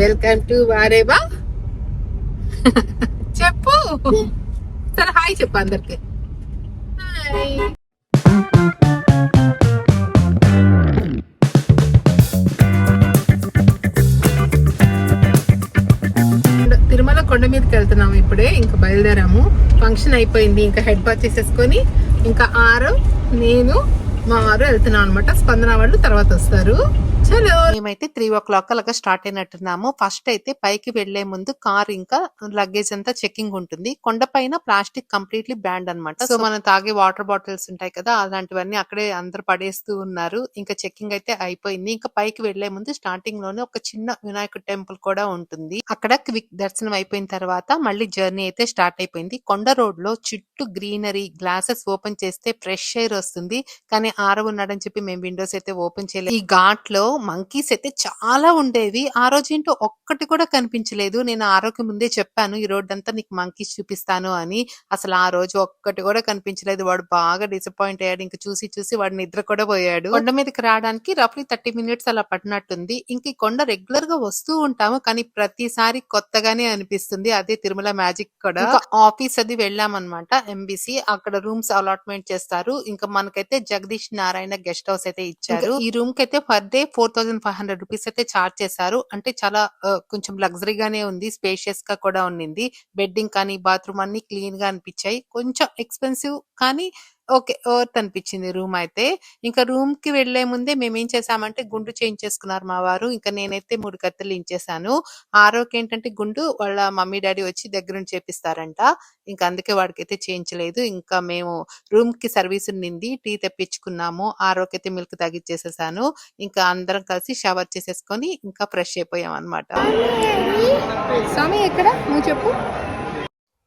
Welcome to వారేబా చెప్పు. సరే hi చెప్పు అందరికి. హాయ్. తిరుమల కొండ మీదకి వెళ్తున్నాము ఇప్పుడే ఇంకా బయలుదేరాము. ఫంక్షన్ అయిపోయింది ఇంకా హెడ్ బాత్ చేసేసుకొని ఇంకా ఆరు నేను మా వారు వెళ్తున్నాం అనమాట స్పందన వాళ్ళు తర్వాత వస్తారు. మేమైతే త్రీ ఓ క్లాక్ అలాగా స్టార్ట్ అయినట్టున్నాము. ఫస్ట్ అయితే పైకి వెళ్ళే ముందు కార్ ఇంకా లగేజ్ అంతా చెకింగ్ ఉంటుంది. కొండపైన ప్లాస్టిక్ కంప్లీట్లీ బ్యాండ్ అన్నమాట. సో మనం తాగే వాటర్ బాటిల్స్ ఉంటాయి కదా అలాంటివన్నీ అక్కడే అందరు పడేస్తూ ఉన్నారు. ఇంకా చెకింగ్ అయితే అయిపోయింది. ఇంకా పైకి వెళ్ళే ముందు స్టార్టింగ్లోనే ఒక చిన్న వినాయకుడు టెంపుల్ కూడా ఉంటుంది. అక్కడ క్విక్ దర్శనం అయిపోయిన తర్వాత మళ్ళీ జర్నీ అయితే స్టార్ట్ అయిపోయింది. కొండ రోడ్లో చుట్టూ గ్రీనరీ గ్లాసెస్ ఓపెన్ చేస్తే ఫ్రెష్ ఎయిర్ వస్తుంది. కానీ ఆరవ ఉన్నాడని చెప్పి మేము విండోస్ అయితే ఓపెన్ చేయలేదు. ఈ ఘాట్లో మంకీస్ అయితే చాలా ఉండేవి. ఆ రోజు ఏంటో ఒక్కటి కూడా కనిపించలేదు. నేను ఆరోగ్య ముందే చెప్పాను ఈ రోడ్ అంతా నీకు మంకీస్ చూపిస్తాను అని. అసలు ఆ రోజు ఒక్కటి కూడా కనిపించలేదు. వాడు బాగా డిసప్పాయింట్ అయ్యాడు. ఇంకా చూసి చూసి వాడు నిద్ర కూడా పోయాడు. కొండ మీదకి రావడానికి రఫ్లీ థర్టీ మినిట్స్ అలా పట్టినట్టుంది. ఇంక ఈ కొండ రెగ్యులర్గా వస్తూ ఉంటాము కానీ ప్రతిసారి కొత్తగానే అనిపిస్తుంది. అదే తిరుమల మ్యాజిక్ కూడా. ఆఫీస్ అది వెళ్ళామన్నమాట ఎంబీసీ అక్కడ రూమ్స్ అలాట్మెంట్ చేస్తారు. ఇంకా మనకైతే జగదీష్ నారాయణ గెస్ట్ హౌస్ అయితే ఇచ్చారు. ఈ రూమ్కి అయితే per day four thousand five hundred rupees అయితే చార్జ్ చేశారు. అంటే చాలా కొంచెం లగ్జరీగానే ఉంది. స్పేషియస్గా కూడా ఉండింది. బెడ్డింగ్ కానీ బాత్రూమ్ అన్ని క్లీన్గా అనిపించాయి. కొంచెం ఎక్స్పెన్సివ్ కానీ ఓకే. ఓర్త్ అనిపించింది రూమ్ అయితే. ఇంకా రూమ్కి వెళ్ళే ముందే మేము ఏం చేసామంటే గుండు చేంజ్ చేసుకున్నారు మా వారు. ఇంకా నేనైతే మూడు కత్తులు ఇంచేసాను ఆరోకి ఏంటంటే గుండు వాళ్ళ మమ్మీ డాడీ వచ్చి దగ్గర నుంచి చేపిస్తారంట. ఇంకా అందుకే వాడికైతే చేయించలేదు. ఇంకా మేము రూమ్కి సర్వీస్ ఉండింది. టీ తెప్పించుకున్నాము. ఆరోకి అయితే మిల్క్ తగ్గించేసేసాను ఇంకా అందరం కలిసి షవర్ చేసేసుకొని ఇంకా ఫ్రెష్ అయిపోయాం అన్నమాట స్వామి ఎక్కడ? నువ్వు చెప్పు.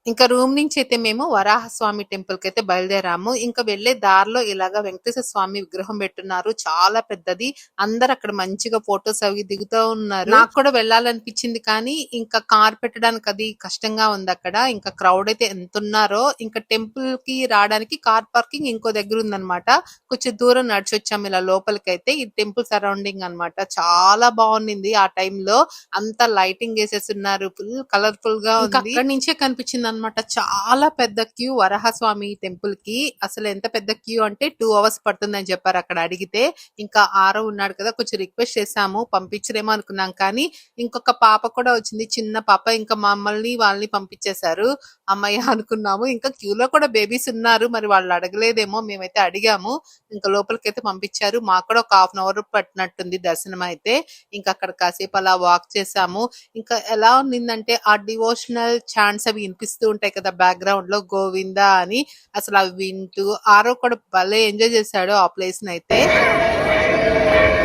ఇంకా రూమ్ నుంచి అయితే మేము వరాహ స్వామి టెంపుల్కి అయితే బయలుదేరాము. ఇంకా వెళ్ళే దారిలో ఇలాగా వెంకటేశ్వర స్వామి విగ్రహం పెట్టున్నారు. చాలా పెద్దది. అందరు అక్కడ మంచిగా ఫొటోస్ అవి దిగుతూ ఉన్నారు. నాకు కూడా వెళ్ళాలనిపించింది కానీ ఇంకా కార్ పెట్టడానికి అది కష్టంగా ఉంది అక్కడ. ఇంకా క్రౌడ్ అయితే ఎంత ఉన్నారో ఇంకా టెంపుల్కి రావడానికి కార్ పార్కింగ్ ఇంకో దగ్గర ఉందన్నమాట. కొంచెం దూరం నడిచి వచ్చాము ఇలా లోపలికి అయితే. ఈ టెంపుల్ సరౌండింగ్ అన్నమాట. చాలా బాగుంది ఆ టైంలో అంతా లైటింగ్ వేసేస్తున్నారు ఫుల్ కలర్ఫుల్గా ఉంది. అక్కడి నుంచే కనిపించింది అనమాట చాలా పెద్ద క్యూ వరహస్వామి టెంపుల్కి అసలు ఎంత పెద్ద క్యూ అంటే టూ అవర్స్ పడుతుందని చెప్పారు అక్కడ అడిగితే. ఇంకా ఆరో ఉన్నాడు కదా కొంచెం రిక్వెస్ట్ చేసాము పంపించరేమో అనుకున్నాం. కానీ ఇంకొక పాప కూడా వచ్చింది చిన్న పాప. ఇంకా మమ్మల్ని వాళ్ళని పంపించేశారు. అమ్మయ్య అనుకున్నాము. ఇంకా క్యూలో కూడా బేబీస్ ఉన్నారు. మరి వాళ్ళు అడగలేదేమో మేమైతే అడిగాము. ఇంకా లోపలికి అయితే పంపించారు. మాకు కూడా ఒక హాఫ్ అన్ అవర్ పట్టినట్టుంది దర్శనం అయితే. ఇంకా అక్కడ కాసేపు అలా వాక్ చేసాము ఇంకా ఎలా ఉన్నిందంటే ఆ డివోషనల్ ఛాన్స్ అవి వినిపిస్తూ ఉంటాయి కదా బ్యాక్గ్రౌండ్లో గోవిందా అని. అసలు అవి వింటూ ఆరో కూడా భలే ఎంజాయ్ చేశాడు ఆ ప్లేస్ని అయితే.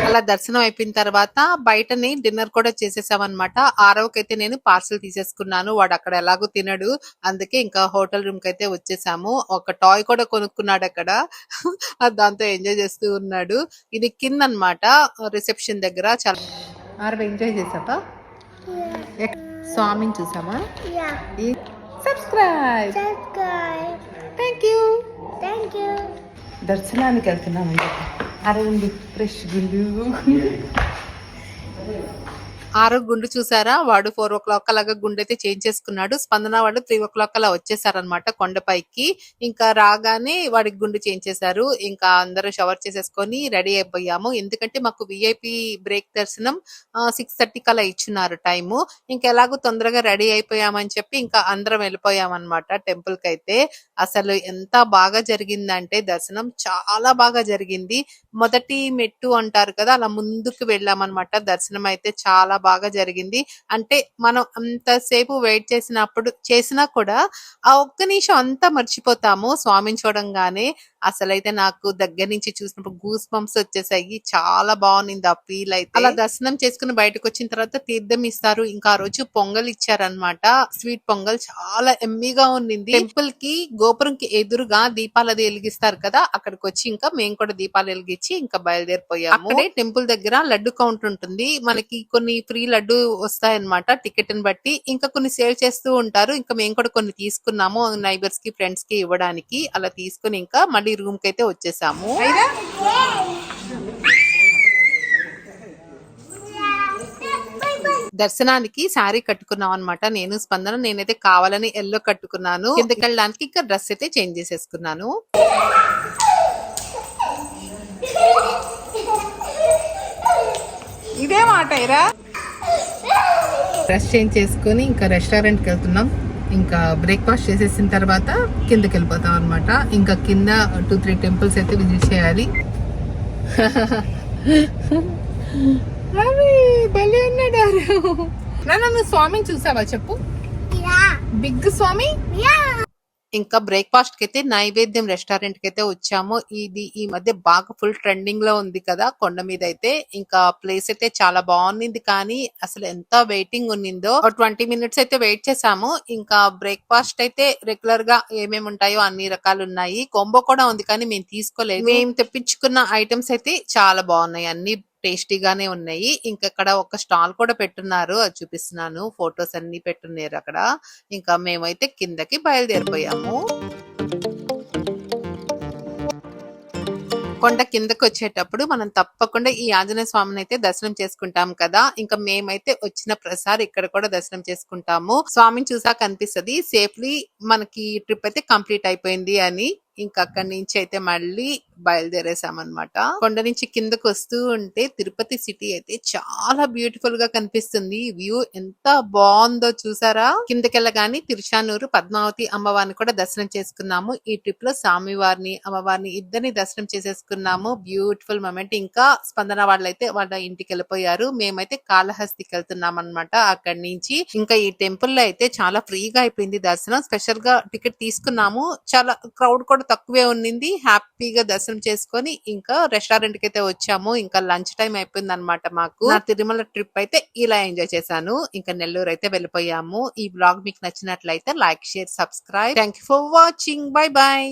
అలా దర్శనం అయిపోయిన తర్వాత బయటని డిన్నర్ కూడా చేసేసాం అనమాట ఆరవకైతే నేను పార్సల్ తీసేసుకున్నాను. వాడు అక్కడ ఎలాగో తినడు. అందుకే ఇంకా హోటల్ రూమ్కి అయితే వచ్చేసాము. ఒక టాయ్ కూడా కొనుక్కున్నాడు అక్కడ. దాంతో ఎంజాయ్ చేస్తూ ఉన్నాడు. ఇది కింద అన్నమాట రిసెప్షన్ దగ్గర. చాలా ఆరు ఎంజాయ్ చేసావా? స్వామిని చూసామా Yeah, subscribe subscribe. Thank you Thank you. దర్శనానికి వెళ్తున్నామండి అరవింద్ ఫ్రెష్ గుండు ఆరో గుండు చూసారా? వాడు ఫోర్ ఓ క్లాక్ అలాగా గుండు అయితే చేంజ్ చేసుకున్నాడు. స్పందన వాళ్ళు త్రీ ఓ క్లాక్ అలా వచ్చేసారనమాట కొండపైకి. ఇంకా రాగానే వాడికి గుండు చేంజ్ చేశారు. ఇంకా అందరూ షవర్ చేసేసుకొని రెడీ అయిపోయాము. ఎందుకంటే మాకు విఐపి బ్రేక్ దర్శనం సిక్స్ థర్టీకి అలా ఇచ్చున్నారు టైము. ఇంకా ఎలాగో తొందరగా రెడీ అయిపోయామని చెప్పి ఇంకా అందరం వెళ్ళిపోయామన్నమాట టెంపుల్కి అయితే అసలు ఎంత బాగా జరిగిందంటే దర్శనం చాలా బాగా జరిగింది. మొదటి మెట్టు అంటారు కదా అలా ముందుకు వెళ్ళామన్నమాట. దర్శనం అయితే చాలా బాగా జరిగింది. అంటే మనం అంతసేపు వెయిట్ చేసినప్పుడు చేసినా కూడా ఆ ఒక్క నిమిషం అంతా మర్చిపోతాము స్వామిని చూడంగానే. అసలైతే నాకు దగ్గర నుంచి చూసినప్పుడు గూస్ బంప్స్ వచ్చేసాయి. చాలా బాగుంది ఆ ఫీల్ అయితే. అలా దర్శనం చేసుకుని బయటకు వచ్చిన తర్వాత తీర్థం ఇస్తారు. ఇంకా ఆ రోజు పొంగల్ ఇచ్చారనమాట స్వీట్ పొంగల్ చాలా ఎమ్మిగా ఉండింది. టెంపుల్కి గోపురం కి ఎదురుగా దీపాలు అది వెలిగిస్తారు కదా అక్కడికి వచ్చి ఇంకా మేము కూడా దీపాలు వెలిగించి ఇంకా బయలుదేరిపోయాము. అక్కడే టెంపుల్ దగ్గర లడ్డు కౌంటర్ ఉంటుంది. మనకి కొన్ని ఫ్రీ లడ్డు వస్తాయన్నమాట టికెట్ని బట్టి. ఇంకా కొన్ని సేల్ చేస్తూ ఉంటారు. ఇంకా మేము కూడా కొన్ని తీసుకున్నాము నైబర్స్కి ఫ్రెండ్స్కి ఇవ్వడానికి. అలా తీసుకుని ఇంకా మళ్ళీ రూమ్కి అయితే వచ్చేసాము. దర్శనానికి శారీ కట్టుకున్నాం అనమాట నేను స్పందన నేనైతే కావాలని ఎల్లో కట్టుకున్నాను. కిందకి వెళ్ళడానికి ఇంకా డ్రెస్ అయితే చేంజ్ చేసేసుకున్నాను. ఇదే మాట డ్రెస్ చేంజ్ చేసుకొని ఇంకా రెస్టారెంట్కి వెళ్తున్నాం. ఇంకా బ్రేక్ఫాస్ట్ చేసేసిన తర్వాత కిందకి వెళ్ళిపోతాం అనమాట ఇంకా కింద టూ త్రీ టెంపుల్స్ అయితే విజిట్ చేయాలి. భలే ఉన్నాడు నాన్న నువ్వు స్వామిని చూసావా చెప్పు. బిగ్ స్వామి. ఇంకా బ్రేక్ఫాస్ట్కి అయితే నైవేద్యం రెస్టారెంట్కి అయితే వచ్చాము. ఇది ఈ మధ్య బాగా ఫుల్ ట్రెండింగ్లో ఉంది కదా కొండ మీద అయితే ఇంకా ప్లేస్ అయితే చాలా బాగుంది కానీ అసలు ఎంత వెయిటింగ్ ఉన్నిందో. ట్వంటీ మినిట్స్ అయితే వెయిట్ చేసాము. ఇంకా బ్రేక్ఫాస్ట్ అయితే రెగ్యులర్గా ఏమేమి ఉంటాయో అన్ని రకాలు ఉన్నాయి కొంబో కూడా ఉంది కానీ మేము తీసుకోలేదు. మేము తెప్పించుకున్న ఐటమ్స్ అయితే చాలా బాగున్నాయి. అన్ని టేస్టీగానే ఉన్నాయి. ఇంకా అక్కడ ఒక స్టాల్ కూడా పెట్టున్నారు. అది చూపిస్తున్నాను. ఫొటోస్ అన్ని పెట్టున్నారు అక్కడ. ఇంకా మేమైతే కిందకి బయలుదేరిపోయాము. కొండ కిందకి వచ్చేటప్పుడు మనం తప్పకుండా ఈ ఆంజనేయ స్వామిని అయితే దర్శనం చేసుకుంటాం కదా. ఇంకా మేమైతే వచ్చిన ప్రసారి ఇక్కడ కూడా దర్శనం చేసుకుంటాము. స్వామిని చూసాక అనిపిస్తది సేఫ్లీ మనకి ట్రిప్ అయితే కంప్లీట్ అయిపోయింది అని. ఇంకా అక్కడి నుంచి అయితే మళ్ళీ బయలుదేరేసామన్నమాట కొండ నుంచి కిందకు వస్తూ ఉంటే తిరుపతి సిటీ అయితే చాలా బ్యూటిఫుల్గా కనిపిస్తుంది. వ్యూ ఎంత బాగుందో చూసారా? కిందకెళ్ళగాని తిరుచానూరు పద్మావతి అమ్మవారిని కూడా దర్శనం చేసుకున్నాము. ఈ ట్రిప్లో స్వామివారిని అమ్మవారిని ఇద్దరిని దర్శనం చేసేసుకున్నాము. బ్యూటిఫుల్ మూమెంట్ ఇంకా స్పందన వాళ్ళైతే వాళ్ళ ఇంటికి వెళ్ళిపోయారు మేమైతే కాళహస్తికి వెళ్తున్నాం అనమాట అక్కడి నుంచి. ఇంకా ఈ టెంపుల్లో అయితే చాలా ఫ్రీగా అయిపోయింది దర్శనం. స్పెషల్గా టికెట్ తీసుకున్నాము. చాలా క్రౌడ్ కూడా తక్కువే ఉండింది హ్యాపీగా దర్శనం చేసుకొని ఇంకా రెస్టారెంట్కి అయితే వచ్చాము. ఇంకా లంచ్ టైం అయిపోయింది అనమాట మాకు. నా తిరుమల ట్రిప్ అయితే ఇలా ఎంజాయ్ చేశాను. ఇంకా నెల్లూరు అయితే వెళ్ళిపోయాము. ఈ బ్లాగ్ మీకు నచ్చినట్లయితే like share subscribe. Thank you for watching. Bye bye